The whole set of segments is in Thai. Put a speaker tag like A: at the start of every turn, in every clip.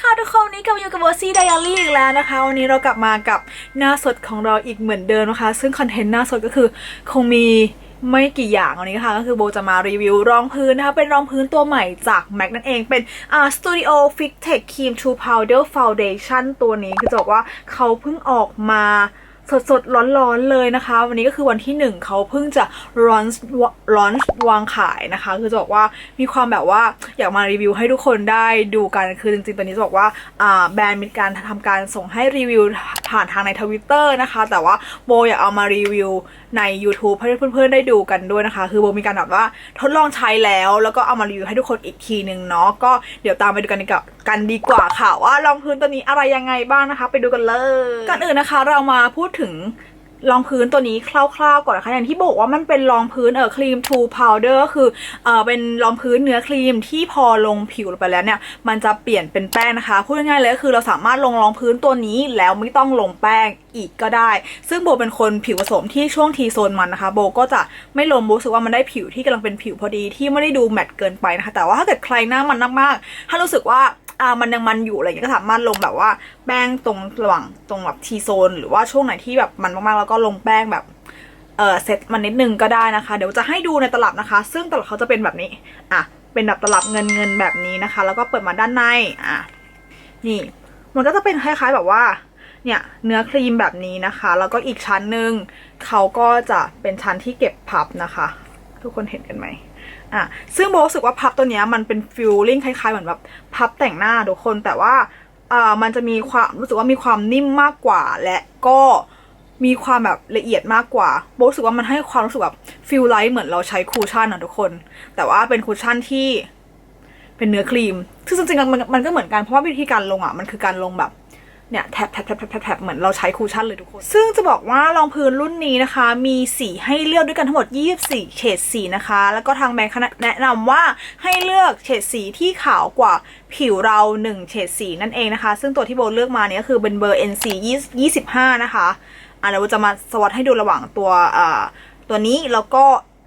A: ค่ะทุกคนนี้กลับมาอยู่กับโบซี่ไดอารี่อีกแล้วนะคะ วันนี้เรากลับมากับหน้าสดของเราอีกเหมือนเดิมนะคะ ซึ่งคอนเทนต์หน้าสดก็คือคงมีไม่กี่อย่างวันนี้นะคะก็คือโบจะมารีวิวรองพื้นนะคะ เป็นรองพื้นตัวใหม่จาก MAC นั่นเองเป็นอ่า Studio Fix Tech Cream True Powder Foundation ตัวนี้คือจะบอกว่าเขาเพิ่งออกมา สดสดๆ ร้อนๆเลยนะคะ วันนี้ก็คือวันที่หนึ่งเขาเพิ่งจะร้อนร้อนวางขายนะคะ คือจะบอกว่ามีความแบบว่าอยากมารีวิวให้ทุกคนได้ดูกันคือจริงๆ ตอนนี้จะบอกว่าอ่าแบรนด์มีการทำการส่งให้รีวิวผ่านทางในทวิตเตอร์นะคะ แต่ว่าโบอยากเอามารีวิว ใน YouTube ให้เพื่อนๆได้ดูกันด้วยนะคะ คือโบมีการแบบว่าทดลองใช้แล้ว แล้วก็เอามารีวิวให้ทุกคนอีกทีหนึ่งเนาะก็เดี๋ยวตามไปดูกันดีกว่ากันดีกว่าค่ะว่ารองพื้นตัวนี้อะไรยังไงบ้างนะคะ ไปดูกันเลยก่อนอื่นนะคะ เรามาพูดถึง รองพื้นตัวนี้คร่าวๆก่อนนะคะอย่างที่บอกว่ามันเป็นรองพื้นเออครีมทูพาวเดอร์ก็คือเออเป็นรองพื้นเนื้อครีมที่พอลงผิวไปแล้วเนี่ย มันจะเปลี่ยนเป็นแป้งนะคะพูดง่ายๆเลยก็คือเราสามารถลงรองพื้นตัวนี้แล้วไม่ต้องลงแป้งอีกก็ได้ ซึ่งโบเป็นคนผิวผสมที่ช่วงทีโซนมันนะคะ โบก็จะไม่ลงโบรู้สึกว่ามันได้ผิวที่กำลังเป็นผิวพอดีที่ไม่ได้ดูแมตต์เกินไปนะคะ แต่ว่าถ้าเกิดใครหน้ามันมากๆถ้ารู้สึกว่า อ่ามันยังมันอยู่อะไรอย่างเงี้ยก็สามารถลงแบบว่าแป้งตรงระหว่างตรงแบบทีโซน หรือว่าช่วงไหนที่แบบมันมากๆแล้วก็ลงแป้งแบบเออเซตมันนิดนึงก็ได้นะคะ เดี๋ยวจะให้ดูในตลับนะคะ ซึ่งตลับเขาจะเป็นแบบนี้อะเป็นแบบตลับเงินเงินแบบนี้นะคะ แล้วก็เปิดมาด้านในอะนี่ มันก็จะเป็นคล้ายๆแบบว่าเนี่ยเนื้อครีมแบบนี้นะคะ แล้วก็อีกชั้นหนึ่งเขาก็จะเป็นชั้นที่เก็บพับนะคะ ทุกคนเห็นกันไหมอะซึ่งโบรู้สึกว่าพับตัวเนี้ยมันเป็นฟิลลิ่งคล้ายๆเหมือนแบบพับแต่งหน้าทุกคนแต่ว่าอ่ามันจะมีความรู้สึกว่ามีความนิ่มมากกว่า และก็มีความแบบละเอียดมากกว่าโบรู้สึกว่ามันให้ความรู้สึกแบบฟิลไลท์เหมือนเราใช้คูชั่นอะทุกคน แต่ว่าเป็นคูชั่นที่เป็นเนื้อครีมซึ่งจริงๆมันมันก็เหมือนกันเพราะว่าวิธีการลงอะมันคือการลงแบบ เนี่ยแท็บแท็บแท็บแท็บแทบเหมือนเราใช้คูชั่นเลยทุกคน ซึ่งจะบอกว่ารองพื้นรุ่นนี้นะคะ มีสีให้เลือกด้วยกันทั้งหมด 24 เฉดสีนะคะ แล้วก็ทางแบรนด์แนะนำว่าให้เลือกเฉดสีที่ขาวกว่าผิวเรา 1 เฉดสีนั่นเองนะคะ ซึ่งตัวที่โบเลือกมาเนี่ยก็คือเป็นเบอร์ NC 25 นะคะอะเดี๋ยวโบจะมาสวอตให้ดูระหว่างตัวอ่าตัวนี้แล้วก็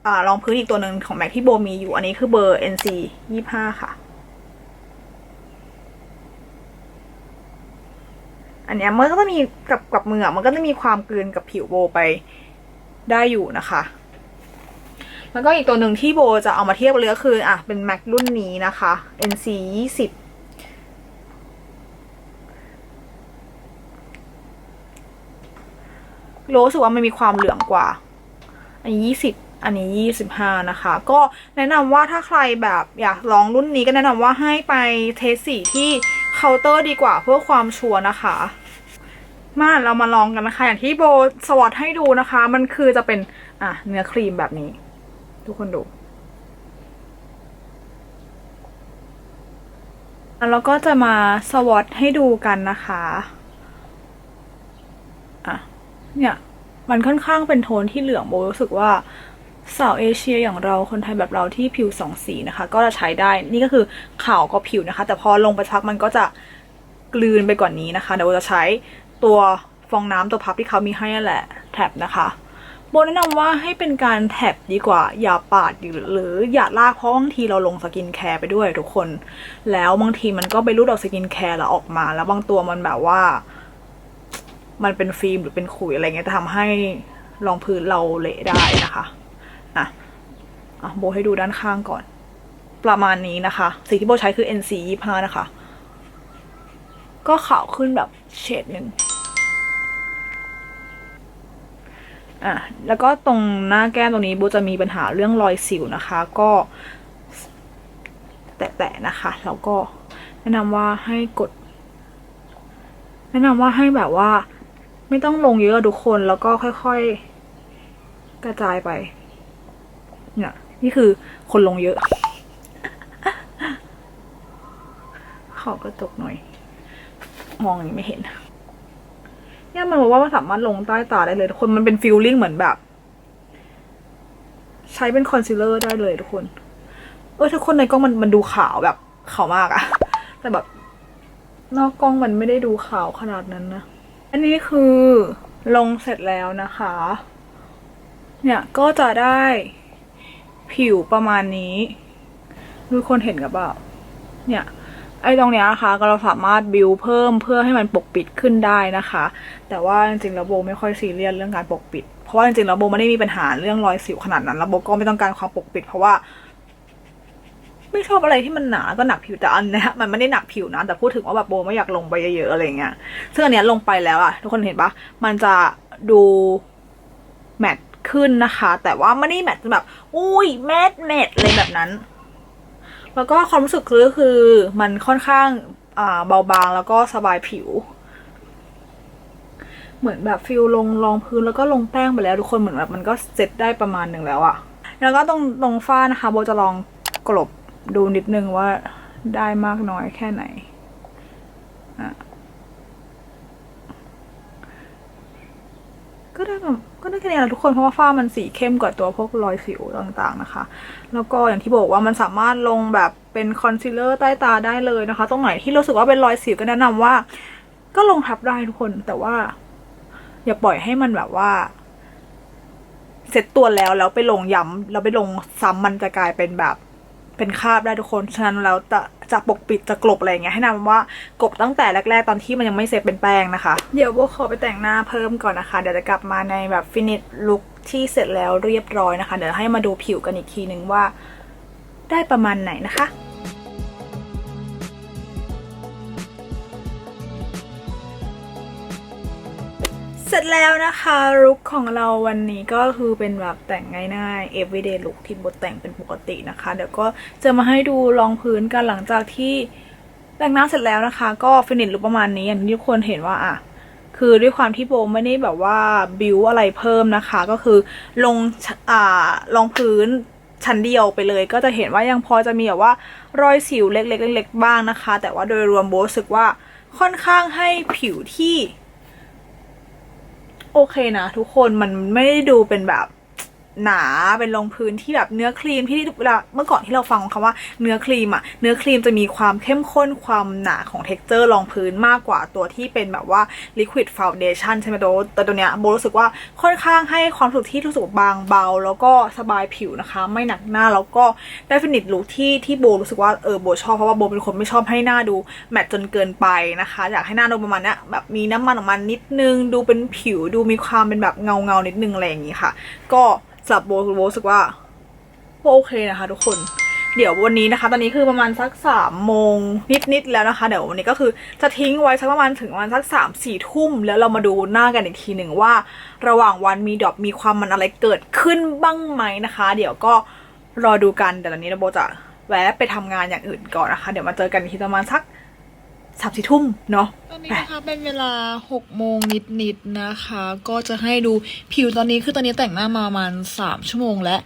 A: อ่ารองพื้นอีกตัวหนึ่งของแม็กที่โบมีอยู่อันนี้คือเบอร์ NC 25 ค่ะ อันเนี้ยมันก็จะมีกับกับมืออะมันก็จะมีความกลืนกับผิวโบไปได้อยู่นะคะ แล้วก็อีกตัวหนึ่งที่โบจะเอามาเทียบเลยก็คืออะเป็น Mac รุ่นนี้นะคะ NC 20โรรู้สึกว่ามันมีความเหลืองกว่า อันนี้ยี่สิบอันนี้ยี่สิบห้านะคะ ก็แนะนำว่าถ้าใครแบบอยากลองรุ่นนี้ก็แนะนำว่าให้ไปเทสสีที่ เคาน์เตอร์ดีกว่าเพื่อความชัวร์นะคะ มาเรามาลองกันนะคะอย่างที่โบสวอตให้ดูนะคะ มันคือจะเป็นอะเนื้อครีมแบบนี้ ทุกคนดูแล้วก็จะมาสวอตให้ดูกันนะคะอะเนี่ยมันค่อนข้างเป็นโทนที่เหลืองโบรู้สึกว่า สาวเอเชียอย่างเราคนไทยแบบเราที่ผิวสองสีนะคะ ก็จะใช้ได้นี่ก็คือขาวก็ผิวนะคะ แต่พอลงไปพักมันก็จะกลืนไปกว่านี้นะคะเดี๋ยวจะใช้ตัวฟองน้ำตัวพับที่เขามีให้นั่นแหละแท็บนะคะโบแนะนำว่าให้เป็นการแท็บดีกว่าอย่าปาดหรือหรืออย่าลากเพราะบางทีเราลงสกินแคร์ไปด้วยทุกคน แล้วบางทีมันก็ไปรูดออกสกินแคร์แล้วออกมา แล้วบางตัวมันแบบว่า มันเป็นฟิล์มหรือเป็นขุยอะไรเงี้ยจะทำให้รองพื้นเราเละได้นะคะ อะอะโบให้ดูด้านข้างก่อน ประมาณนี้นะคะ สีที่โบใช้คือ NC 25นะคะ ก็ขาวขึ้นแบบเฉดหนึ่งอะแล้วก็ตรงหน้าแก้มตรงนี้โบจะมีปัญหาเรื่องรอยสิวนะคะ ก็แตะๆนะคะ แล้วก็แนะนำว่าให้กด แนะนำว่าให้แบบว่า ไม่ต้องลงเยอะทุกคนแล้วก็ค่อยๆ กระจายไป เนี่ยนี่คือคนลงเยอะ ขอกระจกหน่อย มองอย่างไม่เห็นเนี่ยมันบอกว่ามันสามารถลงใต้ตาได้เลยทุกคนมันเป็นฟิลลิ่งเหมือนแบบ ใช้เป็นคอนซีลเลอร์ได้เลยทุกคน เออทุกคนในกล้องมันมันดูขาวแบบขาวมากอะแต่แบบ นอกกล้องมันไม่ได้ดูขาวขนาดนั้นนะอันนี้คือลงเสร็จแล้วนะคะ เนี่ยก็จะได้ ผิวประมาณนี้ทุกคนเห็นกับเปล่าเนี่ยไอ้ตรงเนี้ยนะคะก็เราสามารถบิวเพิ่มเพื่อให้มันปกปิดขึ้นได้นะคะ แต่ว่าจริงๆแล้วโบไม่ค่อยซีเรียสเรื่องการปกปิด เพราะว่าจริงๆแล้วโบไม่ได้มีปัญหาเรื่องรอยสิวขนาดนั้นแล้วโบก็ไม่ต้องการความปกปิด เพราะว่า ไม่ชอบอะไรที่มันหนาก็หนักผิวแต่อันนี้มันไม่ได้หนักผิวนะแต่พูดถึงว่าแบบโบไม่อยากลงไปเยอะๆอะไรเงี้ยซึ่งอันเนี้ยลงไปแล้วอะทุกคนเห็นปะมันจะดูแมตต์ ขึ้นนะคะ แต่ว่าไม่ได้แมตต์จนแบบ อุ้ยแมตต์แมตต์อะไรแบบนั้น แล้วก็ความรู้สึกคือคือมันค่อนข้างอ่าเบาบางแล้วก็สบายผิว เหมือนแบบฟิลลงรองพื้นแล้วก็ลงแป้งไปแล้วทุกคนเหมือนแบบมันก็เซ็ตได้ประมาณหนึ่งแล้วอะแล้วก็ตรงตรงฝ้านะคะโบจะลองกลบดูนิดนึงว่าได้มากน้อยแค่ไหนอะ ก็ได้แบบก็ได้แค่นี้แหละทุกคนเพราะว่าฝ้ามันสีเข้มกว่าตัวพวกรอยสิวต่างๆนะคะ แล้วก็อย่างที่บอกว่ามันสามารถลงแบบเป็นคอนซีลเลอร์ใต้ตาได้เลยนะคะ ตรงไหนที่รู้สึกว่าเป็นรอยสิวก็แนะนำว่า ก็ลงทับได้ทุกคนแต่ว่า อย่าปล่อยให้มันแบบว่า เสร็จตัวแล้วแล้วไปลงย้ำแล้วไปลงซ้ำมันจะกลายเป็นแบบ เป็นคราบได้ทุกคน ฉะนั้นแล้วจะจะปกปิดจะกลบอะไรเงี้ยให้นำว่ากลบตั้งแต่แรก ๆ ตอนที่มันยังไม่เสร็จเป็นแป้งนะคะ เดี๋ยวโบขอไปแต่งหน้าเพิ่มก่อนนะคะ เดี๋ยวจะกลับมาในแบบฟินิชลุคที่เสร็จแล้วเรียบร้อยนะคะ เดี๋ยวให้มาดูผิวกันอีกทีนึงว่า ได้ประมาณไหนนะคะ สร็จแล้วนะคะลุคของเราวันนี้ก็คือเป็นแบบแต่งง่ายๆ everyday look ที่บทแต่งเป็นปกตินะคะ เดี๋ยวก็จะมาให้ดูรองพื้นกันหลังจากที่แต่งหน้าเสร็จแล้วนะคะ ก็ฟินิชลุคประมาณนี้อย่างที่ทุกคนเห็นว่าอะคือด้วยความที่โบไม่ได้แบบว่าบิวอะไรเพิ่มนะคะ ก็คือลงอ่ารองพื้นชั้นเดียวไปเลยก็จะเห็นว่ายังพอจะมีแบบว่ารอยสิวเล็กๆเล็กๆบ้างนะคะ แต่ว่าโดยรวมโบรู้สึกว่าค่อนข้างให้ผิวที่ โอเคนะทุกคนมันไม่ได้ดูเป็นแบบ หนาเป็นรองพื้นที่แบบเนื้อครีมที่เวลาเมื่อก่อนที่เราฟังคำว่าเนื้อครีมอะเนื้อครีมจะมีความเข้มข้นความหนาของ t e x t อร์รองพื้นมากกว่าตัวที่เป็นแบบว่า liquid foundation ใช่ไหมโดแต่ตัวเนี้ยโบรู้สึกว่าค่อนข้างให้ความรู้สึกที่รู้สึกบางเบา แล้วก็สบายผิวนะคะ ไม่หนักหน้าแล้วก็ได้ฟินิชลุคที่ที่โบรู้สึกว่าเออโบชอบเพราะว่าโบเป็นคนไม่ชอบให้หน้าดูแมตต์จนเกินไปนะคะ อยากให้หน้าดูประมาณเนี้ยแบบมีน้ำมันออกมานิดนึง ดูเป็นผิวดูมีความเป็นแบบเงาเงานิดนึงอะไรอย่างงี้ค่ะ ก็สำหรับโบโบรู้สึกว่าโบโอเคนะคะทุกคนเดี๋ยววันนี้นะคะ ตอนนี้คือประมาณสักสามโมงนิดๆแล้วนะคะ เดี๋ยววันนี้ก็คือจะทิ้งไว้สักประมาณถึงประมาณสักสามสี่ทุ่ม แล้วเรามาดูหน้ากันอีกทีหนึ่งว่า ระหว่างวันมีดรอปมีความมันอะไรเกิดขึ้นบ้างไหมนะคะ เดี๋ยวก็รอดูกันแต่ตอนนี้เราโบจะแวะไปทำงานอย่างอื่นก่อนนะคะ เดี๋ยวมาเจอกันอีกทีประมาณสักสามสี่ทุ่มเนาะ
B: นี้นะคะเป็นเวลา6โมงนิดๆนะคะ ก็จะให้ดูผิวตอนนี้คือตอนนี้แต่งหน้ามาประมาณ 3 ชั่วโมงแล้ว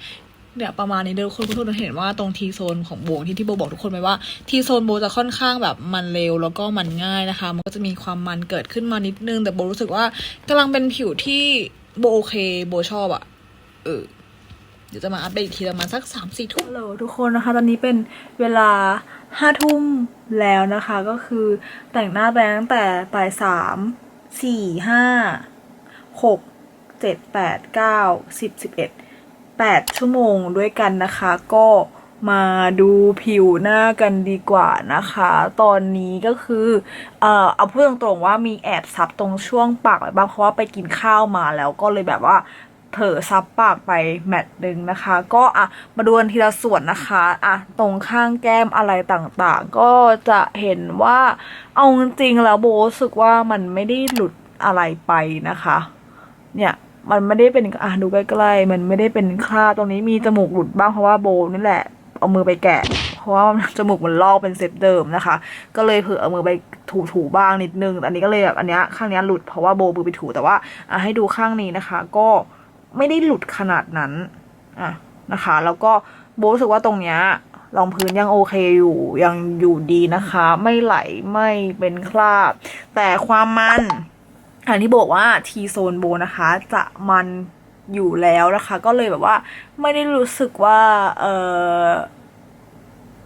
B: เนี่ยประมาณนี้เดี๋ยวคุณผู้ชมเห็นว่าตรงทีโซนของโบที่ที่โบบอกทุกคนไปว่าทีโซนโบจะค่อนข้างแบบมันเร็วแล้วก็มันง่ายนะคะ มันก็จะมีความมันเกิดขึ้นมานิดนึง แต่โบรู้สึกว่ากำลังเป็นผิวที่โบโอเค โบชอบอะเออ เดี๋ยวจะมาอัปเดตอีกทีประมาณสักสามสี่ทุ่ม
A: ฮัลโหลทุกคนนะคะ ตอนนี้เป็นเวลาห้าทุ่มแล้วนะคะ ก็คือแต่งหน้าไปตั้งแต่บ่ายสามสี่ห้าหกเจ็ดแปดเก้าสิบสิบเอ็ดแปดชั่วโมงด้วยกันนะคะ ก็มาดูผิวหน้ากันดีกว่านะคะ ตอนนี้ก็คือเอ่อเอาพูดตรงๆว่ามีแอบซับตรงช่วงปากไว้บ้างเพราะว่าไปกินข้าวมาแล้วก็เลยแบบว่า เผลอซับปากไปแมตช์หนึ่งนะคะ ก็อะมาดูกันทีละส่วนนะคะอะตรงข้างแก้มอะไรต่างๆ ก็จะเห็นว่าเอาจริงๆแล้วโบรู้สึกว่ามันไม่ได้หลุดอะไรไปนะคะ เนี่ยมันไม่ได้เป็นอะดูใกล้ๆมันไม่ได้เป็นคราบตรงนี้มีจมูกหลุดบ้างเพราะว่าโบนี่แหละเอามือไปแกะ เพราะว่าจมูกมันลอกเป็นเซตเดิมนะคะ ก็เลยเผื่อเอามือไปถูๆบ้างนิดนึง อันนี้ก็เลยแบบอันเนี้ยข้างเนี้ยหลุดเพราะว่าโบมือไปถูแต่ว่าอะให้ดูข้างนี้นะคะ ก็ ไม่ได้หลุดขนาดนั้นอะนะคะแล้วก็โบรู้สึกว่าตรงเนี้ยรองพื้นยังโอเคอยู่ยังอยู่ดีนะคะ ไม่ไหลไม่เป็นคราบ แต่ความมันอันที่บอกว่าทีโซนโบนะคะ จะมันอยู่แล้วนะคะ ก็เลยแบบว่าไม่ได้รู้สึกว่าเออ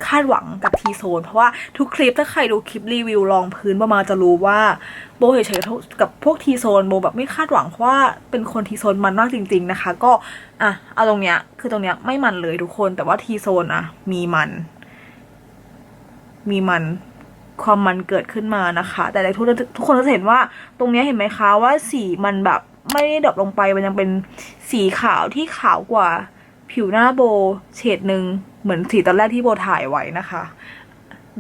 A: คาดหวังกับทีโซนเพราะว่าทุกคลิปถ้าใครดูคลิปรีวิวลองพื้นประมาณจะรู้ว่าโบเฉยๆกับพวกทีโซนโบแบบไม่คาดหวังเพราะว่าเป็นคนทีโซนมันมากจริง ๆนะคะ ก็อะเอาตรงเนี้ยคือตรงเนี้ยไม่มันเลยทุกคนแต่ว่าทีโซนอะมีมัน มีมันความมันเกิดขึ้นมานะคะ แต่ทุกทุกคนจะเห็นว่าตรงเนี้ยเห็นไหมคะว่าสีมันแบบไม่ได้ดรอปลงไปมันยังเป็นสีขาวที่ขาวกว่า ผิวหน้าโบเฉดหนึ่งเหมือนสีตอนแรกที่โบถ่ายไว้นะคะ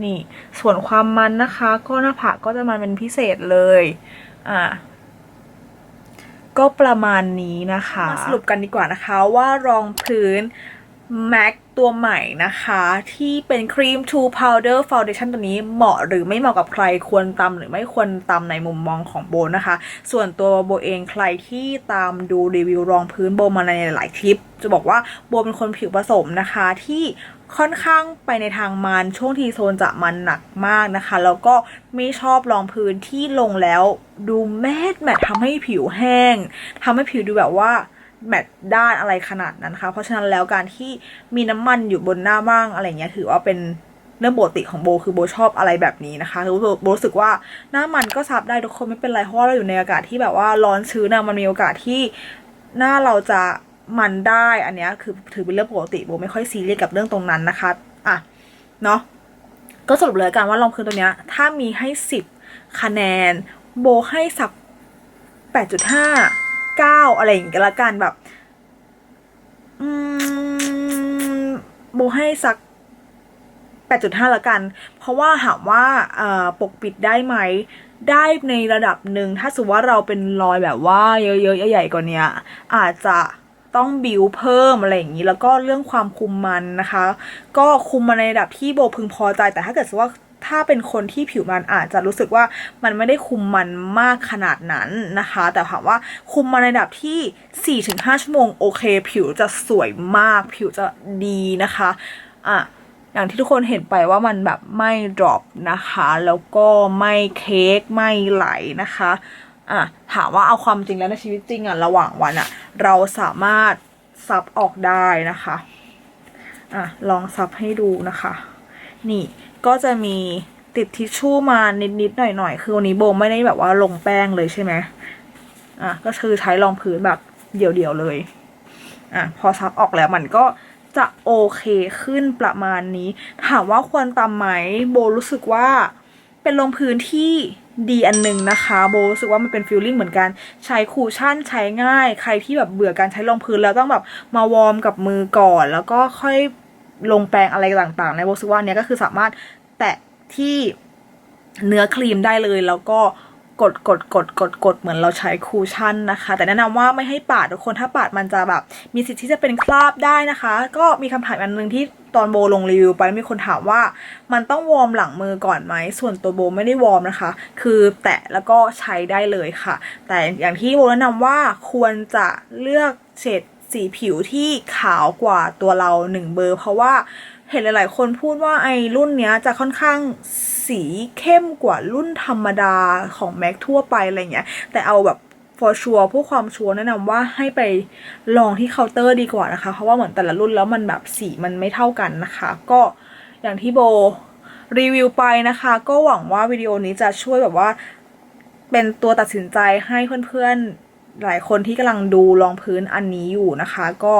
A: นี่ส่วนความมันนะคะ ก็หน้าผากก็จะมันเป็นพิเศษเลยอ่าก็ประมาณนี้นะคะ มาสรุปกันดีกว่านะคะว่ารองพื้น MAC ตัวใหม่นะคะ ที่เป็นครีม Two Powder Foundation ตัวนี้เหมาะหรือไม่เหมาะกับใครควรตำหรือไม่ควรตำในมุมมองของโบนะคะ ส่วนตัวโบเองใครที่ตามดูรีวิวรองพื้นโบมาในหลายคลิป จะบอกว่าโบเป็นคนผิวผสมนะคะที่ค่อนข้างไปในทางมันช่วงทีโซนจะมันหนักมากนะคะ แล้วก็ไม่ชอบรองพื้นที่ลงแล้วดูแมทแมททำให้ผิวแห้งทำให้ผิวดูแบบว่า แมตด้านอะไรขนาดนั้นคะเพราะฉะนั้นแล้วการที่มีน้ำมันอยู่บนหน้าบ้างอะไรเงี้ยถือว่าเป็นเรื่องปกติของโบคือโบชอบอะไรแบบนี้นะคะคือโบรู้สึกว่าหน้ามันก็ซับได้ทุกคนไม่เป็นไรเพราะว่าเราอยู่ในอากาศที่แบบว่าร้อนชื้นนะมันมีโอกาสที่หน้าเราจะมันได้อันเนี้ยคือถือเป็นเรื่องปกติโบไม่ค่อยซีเรียสกับเรื่องตรงนั้นนะคะอะเนาะก็สรุปเลยกันว่ารองพื้นตัวเนี้ยถ้ามีให้สิบคะแนน โบให้สักแปดจุดห้า เก้าอะไรอย่างเงี้ยละกันแบบอืมโบให้สักแปดจุดห้าละกัน เพราะว่าถามว่าปกปิดได้ไหมได้ในระดับหนึ่งถ้าสมมติว่าเราเป็นรอยแบบว่าเยอะๆใหญ่ๆกว่านี้อาจจะต้องบิวเพิ่มอะไรอย่างนี้ แล้วก็เรื่องความคุมมันนะคะ ก็คุมมาในระดับที่โบพึงพอใจแต่ถ้าเกิดสุว่า ถ้าเป็นคนที่ผิวมันอาจจะรู้สึกว่ามันไม่ได้คุมมันมากขนาดนั้นนะคะ แต่ถามว่าคุมมาในระดับที่ 4-5 ชั่วโมงโอเค ผิวจะสวยมาก ผิวจะดีนะคะอะอย่างที่ทุกคนเห็นไปว่ามันแบบไม่ดรอปนะคะ แล้วก็ไม่เค้กไม่ไหลนะคะอะถามว่าเอาความจริงแล้วในชีวิตจริงอะระหว่างวันอะ เราสามารถซับออกได้นะคะอะลองซับให้ดูนะคะ นี่ ก็จะมีติดทิชชู่มานิดๆหน่อยๆ คือวันนี้โบไม่ได้แบบว่าลงแป้งเลยใช่ไหมอะก็คือใช้รองพื้นแบบเดี่ยวๆเลยอะพอซับออกแล้วมันก็จะโอเคขึ้นประมาณนี้ ถามว่าควรตำไหมโบรู้สึกว่าเป็นรองพื้นที่ดีอันหนึงนะคะโบรู้สึกว่ามันเป็นฟิลลิ่งเหมือนกันใช้คูชั่นใช้ง่าย ใครที่แบบเบื่อการใช้รองพื้นแล้วต้องแบบมาวอร์มกับมือก่อน แล้วก็ค่อย ลงแปรงอะไรต่างๆ ในโบรู้สึกว่านเนี้ยก็คือสามารถแตะที่เนื้อครีมได้เลยแล้วก็กดกดกดกดกดเหมือนเราใช้คูชั่นนะคะ แต่แนะนำว่าไม่ให้ปาดทุกคนถ้าปาดมันจะแบบ มีสิทธิ์ที่จะเป็นคราบได้นะคะ ก็มีคำถามอันหนึ่งที่ตอนโบลงรีวิวไปมีคนถามว่ามันต้องวอร์มหลังมือก่อนไหมส่วนตัวโบไม่ได้วอร์มนะคะ คือแตะแล้วก็ใช้ได้เลยค่ะ แต่อย่างที่โบแนะนำว่าควรจะเลือกเฉด สีผิวที่ขาวกว่าตัวเราหนึ่งเบอร์ เพราะว่าเห็นหลาย ๆ คนพูดว่าไอ้รุ่นเนี้ยจะค่อนข้างสีเข้มกว่ารุ่นธรรมดาของแม็กทั่วไปอะไรเงี้ย แต่เอาแบบ for sure เพื่อความชัวร์แนะนำว่าให้ไปลองที่เคาน์เตอร์ดีกว่านะคะ เพราะว่าเหมือนแต่ละรุ่นแล้วมันแบบสีมันไม่เท่ากันนะคะ ก็อย่างที่โบรีวิวไปนะคะ ก็หวังว่าวิดีโอนี้จะช่วยแบบว่าเป็นตัวตัดสินใจให้เพื่อน ๆ หลายคนที่กำลังดูรองพื้นอันนี้อยู่นะคะ ก็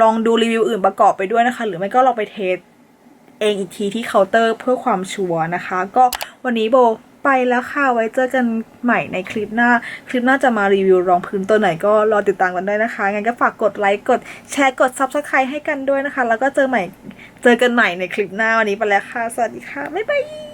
A: ลองดูรีวิวอื่นประกอบไปด้วยนะคะ หรือไม่ก็ลองไปเทสเองอีกทีที่เคาน์เตอร์เพื่อความชัวร์นะคะ ก็วันนี้โบไปแล้วค่ะ ไว้เจอกันใหม่ในคลิปหน้า คลิปหน้าจะมารีวิวรองพื้นตัวไหนก็รอติดตามกันได้นะคะ งั้นก็ฝากกดไลค์ กดแชร์ กด Subscribe ให้กันด้วยนะคะ แล้วก็เจอใหม่ เจอกันใหม่ในคลิปหน้าวันนี้ไปแล้วค่ะ สวัสดีค่ะ บ๊ายบาย